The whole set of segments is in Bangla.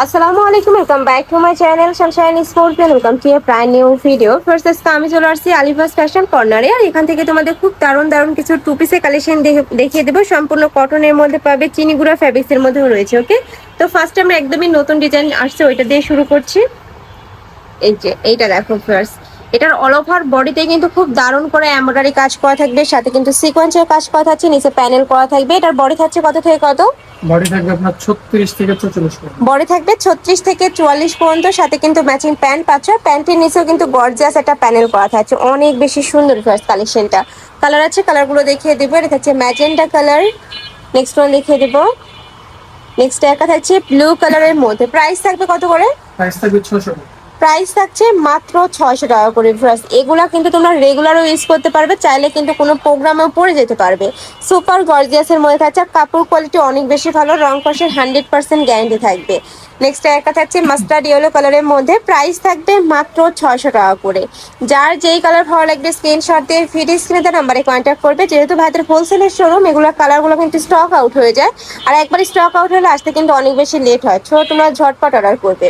আসসালামু আলাইকুম welcome back to my channel sunshine sport welcome to a brand new video first আজকে আমি চলে আসছি আলিফাস ফ্যাশন কর্নারে আর এখান থেকে তোমাদের খুব দারুণ দারুণ কিছু টু পিসের কালেকশন দেখিয়ে দেবো। সম্পূর্ণ কটনের মধ্যে পাবে চিনিগুড়া ফ্যাব্রিক্সের মধ্যেও রয়েছে ওকে তো ফার্স্ট আমরা একদমই নতুন ডিজাইন আসছে, ওইটা দিয়ে শুরু করছি। এই যে, এইটা দেখো ফার্স্ট এটার অল ওভার বডিতে কিন্তু খুব দারুণ করে এমব্রয়ডারি কাজ করা থাকবে সাথে কিন্তু সিকোয়েন্সের কাজ করা থাকছে নিচে প্যানেল করা থাকবে। এটার বডি থাকছে কত থেকে কত? বডি থাকবে আপনার ছত্রিশ থেকে চৌচল্লিশ করে বডি থাকবে ছত্রিশ থেকে চুয়াল্লিশ পর্যন্ত সাথে কিন্তু ম্যাচিং প্যান্ট পাচ্ছ। প্যান্টের নিচেও কিন্তু গর্জিয়াস একটা প্যানেল করা থাকছে। অনেক বেশি সুন্দর ফার্স্ট কালেকশনটা কালার আছে কালারগুলো দেখিয়ে দেবো। এটা থাকছে ম্যাজেন্টা কালার নেক্সট ওয়ান দেখিয়ে দেবো। নেক্সট একটা থাকছে ব্লু কালারের মধ্যে। প্রাইস থাকবে কত করে? প্রাইস থাকবে ছশো প্রাইস থাকছে মাত্র ছয়শো টাকা করে ফ্রাস এগুলা কিন্তু তোমরা রেগুলারও ইউজ করতে পারবে, চাইলে কিন্তু কোনো প্রোগ্রামেও পরে যেতে পারবে। সুপার গর্জিয়াসের মধ্যে থাকছে, কাপড় কোয়ালিটি অনেক বেশি ভালো, রং কষের হান্ড্রেড পার্সেন্ট গ্যারেন্টি থাকবে। নেক্সট একটা থাকছে মাস্টার্ড ইয়েলো কালারের মধ্যে। প্রাইস থাকবে মাত্র ছয়শো টাকা করে। যার যেই কালার ভালো লাগবে স্ক্রিনশট দিয়ে ফিডি স্ক্রিনে তার নাম্বারে কন্ট্যাক্ট করবে। যেহেতু ভাইদের হোলসেলের শোরুম এগুলোর কালারগুলো কিন্তু স্টক আউট হয়ে যায়। আর একবার স্টক আউট হলে আসতে কিন্তু অনেক বেশি লেট হয়। ছোট তোমরা ঝটপট অর্ডার করবে।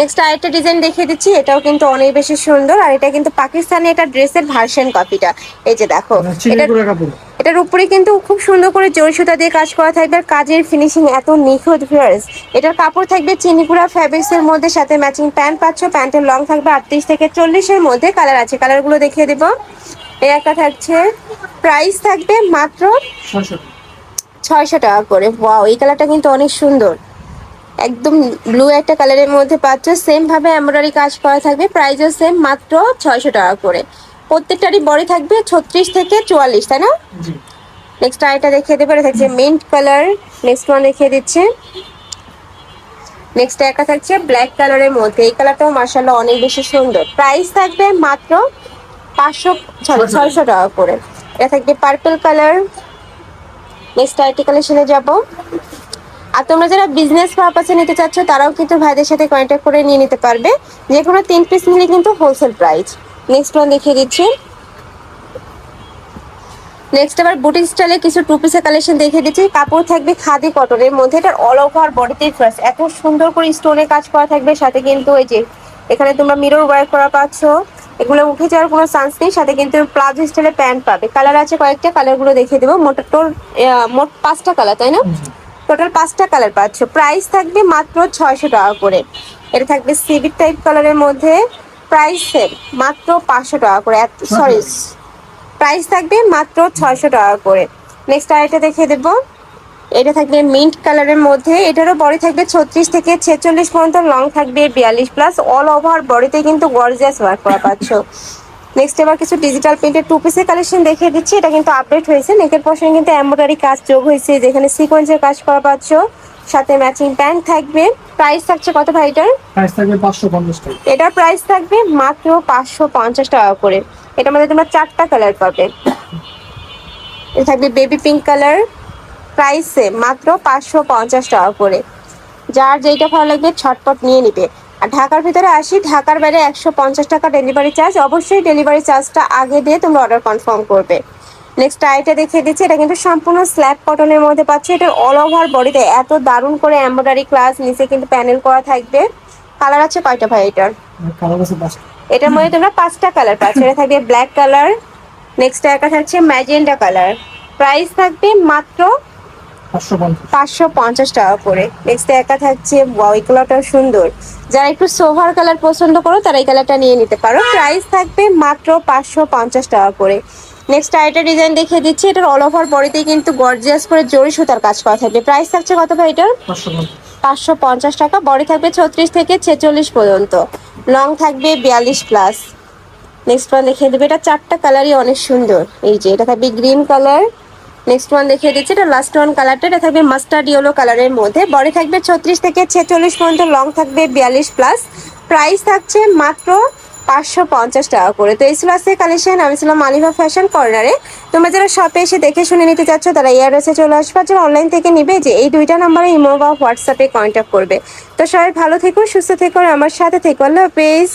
নেক্সট আরেকটা ডিজাইন দেখিয়ে দিচ্ছি। এটাও কিন্তু অনেক বেশি সুন্দর। আর এটা কিন্তু পাকিস্তানি একটা ড্রেসের ভার্সন কপিটা এই যে দেখো এটা গুঁড়া কাপড়। এটার উপরে কিন্তু খুব সুন্দর করে জরি সুতা দিয়ে কাজ করা থাকবে আর কাজের ফিনিশিং এত নিখুঁত ভিউয়ার্স এটার কাপড় থাকবে চিনিকুড়া ফ্যাব্রিক্স এর মধ্যে, সাথে ম্যাচিং প্যান্ট পাচ্ছ প্যান্টের লং থাকবে আটত্রিশ থেকে চল্লিশের মধ্যে। কালার আছে কালারগুলো দেখিয়ে দেবো। এই একটা থাকছে প্রাইস থাকবে মাত্র ছয়শো টাকা করে। ওয়াও এই কালারটা কিন্তু অনেক সুন্দর। একদম ব্লু একটা কালারের মধ্যে পাচ্ছ। সেম ভাবে এমব্রয়ডারি কাজ করা থাকবে প্রাইসও সেম মাত্র ছয়শো টাকা করে। প্রত্যেকটারই বডি থাকবে ছত্রিশ থেকে চুয়াল্লিশ তাই না? নেক্সট আইটা দেখিয়ে দেবো এটা থাকছে মিন্ট কালার নেক্সট ওয়ান দেখিয়ে দিচ্ছে। নেক্সট একটা থাকছে ব্ল্যাক কালারের মধ্যে। এই কালারটাও মার্শাল্লাহ অনেক বেশি সুন্দর। প্রাইস থাকবে মাত্র পাঁচশো সরি ছয়শো টাকা করে। এটা থাকবে পার্পল কালার নেক্সট আইটি কালেকশনে যাব। আর তোমরা যারা বিজনেস পারপাসে নিতে চাচ্ছ তারাও কিন্তু ভাইদের সাথে কন্ট্যাক্ট করে নিয়ে নিতে পারবে। যে কোনো তিন পিস নিলে কিন্তু হোলসেল প্রাইস নেক্সট ওয়ান দেখিয়ে দিচ্ছি। নেক্সট আবার বুটিক স্টাইলে কিছু টু পিসের কালেকশন দেখিয়ে দিচ্ছি। কাপড় থাকবে খাদি কটনের মধ্যে। এটার অল ওভার বডিতে ফার্স্ট এত সুন্দর করে স্টোনে কাজ করা থাকবে। সাথে কিন্তু এই যে এখানে তোমরা মিরর ওয়ার্ক করা পাচ্ছ। এগুলো উঠে যাওয়ার কোনো চান্স নেই। সাথে কিন্তু প্লাজো স্টাইলে প্যান্ট পাবে। কালার আছে কয়েকটা। কালারগুলো দেখিয়ে দেবো। মোট টোর মোট পাঁচটা কালার তাই না? টোটাল পাঁচটা কালার পাচ্ছ। প্রাইস থাকবে মাত্র ছয়শো টাকা করে। এটা থাকবে সিভিক টাইপ কালারের মধ্যে। প্রাইস সেম মাত্র পাঁচশো টাকা করে। সরি প্রাইস থাকবে মাত্র ছয়শো টাকা করে। নেক্সট আরেকটা দেখিয়ে দেবো। এটা থাকবে মিন্ট কালারের মধ্যে। এটারও বডি থাকবে ছত্রিশ থেকে ছেচল্লিশ পর্যন্ত লং থাকবে বিয়াল্লিশ প্লাস অল ওভার বডিতে কিন্তু গর্জিয়াস ওয়ার্ক করা পাচ্ছ। নেক্সট এবার কিছু ডিজিটাল প্রিন্টের টু পিসের কালেকশন দেখিয়ে দিচ্ছি। এটা কিন্তু আপডেট হয়েছে। নেকের পোর্শনে কিন্তু এমব্রয়ডারি কাজ যোগ হয়েছে যেখানে সিকোয়েন্সের কাজ করা পাচ্ছ। সাথে ম্যাচিং প্যান্ট থাকবে। প্রাইস থাকছে কত ভাই এটার? প্রাইস থাকবে পাঁচশো পঞ্চাশ টাকা। এটার প্রাইস থাকবে মাত্র পাঁচশো পঞ্চাশ টাকা করে। এটার মধ্যে তোমরা চারটা কালার পাবে। এটা থাকবে বেবি পিঙ্ক কালার প্রাইসে মাত্র পাঁচশো পঞ্চাশ টাকা করে। যার যেইটা ভালো লাগবে ছটপট নিয়ে নিবে। ঢাকার ভিতরে আসি ঢাকার বাইরে একশো পঞ্চাশ টাকা ডেলিভারি চার্জ অবশ্যই ডেলিভারি চার্জটা আগে দিয়ে তোমরা অর্ডার কনফার্ম করবে। নেক্সট আইটা দেখিয়ে দিচ্ছি এটা কিন্তু সম্পূর্ণ স্ল্যাব কটনের মধ্যে পাচ্ছি। এটার অল ওভার বডিতে এত দারুণ করে এমব্রয়ডারি ক্লাস নিচে কিন্তু প্যানেল করা থাকবে। কালার আছে কয়টা ভাই এটার? এটার মধ্যে তোমরা পাঁচটা কালার পাচ্ছ। এটা থাকবে ব্ল্যাক কালার নেক্সট একটা থাকছে ম্যাজেন্ডা কালার প্রাইস থাকবে মাত্র পাঁচশো পঞ্চাশ। টাকা করে। নেক্সট একা থাকছে এই কালারটাও সুন্দর। যারা একটু সোভার কালার পছন্দ করো তারা এই কালারটা নিয়ে নিতে পারো। প্রাইস থাকবে মাত্র পাঁচশো পঞ্চাশ টাকা করে। নেক্সট আরেকটা ডিজাইন দেখিয়ে দিচ্ছি এটার অল ওভার বডিতে কিন্তু গর্জিয়াস করে জরি সুতার কাজ করা থাকবে। প্রাইস থাকছে কত ভাই এটার? পাঁচশো পঞ্চাশ। পাঁচশো পঞ্চাশ টাকা বডি থাকবে ছত্রিশ থেকে ছেচল্লিশ পর্যন্ত। লং থাকবে বিয়াল্লিশ প্লাস নেক্সট ওয়ান দেখিয়ে দেবে এটা চারটা কালারই অনেক সুন্দর। এই যে এটা থাকবে গ্রিন কালার নেক্সট ওয়ান দেখিয়ে দিচ্ছি, এটা লাস্ট ওয়ান কালারটা এটা থাকবে মাস্টার্ড ইয়েলো কালারের মধ্যে। বডি থাকবে ছত্রিশ থেকে ছেচল্লিশ পর্যন্ত লং থাকবে বিয়াল্লিশ প্লাস প্রাইস থাকছে মাত্র পাঁচশো পঞ্চাশ টাকা করে। তো এই ছিল আজকে কালেকশন আমি ছিলাম মালিভা ফ্যাশন কর্নারে তোমরা যারা শপে এসে দেখে শুনে নিতে চাচ্ছ, তারা এয়ারএসে চলে আসবে। যারা অনলাইন থেকে নিবে, যে এই দুইটা নাম্বারে ইমো বা হোয়াটসঅ্যাপে কন্ট্যাক্ট করবে। তো সবাই ভালো থেকো, সুস্থ থেকো আমার সাথে থেকো। আল্লাহ হাফেজ।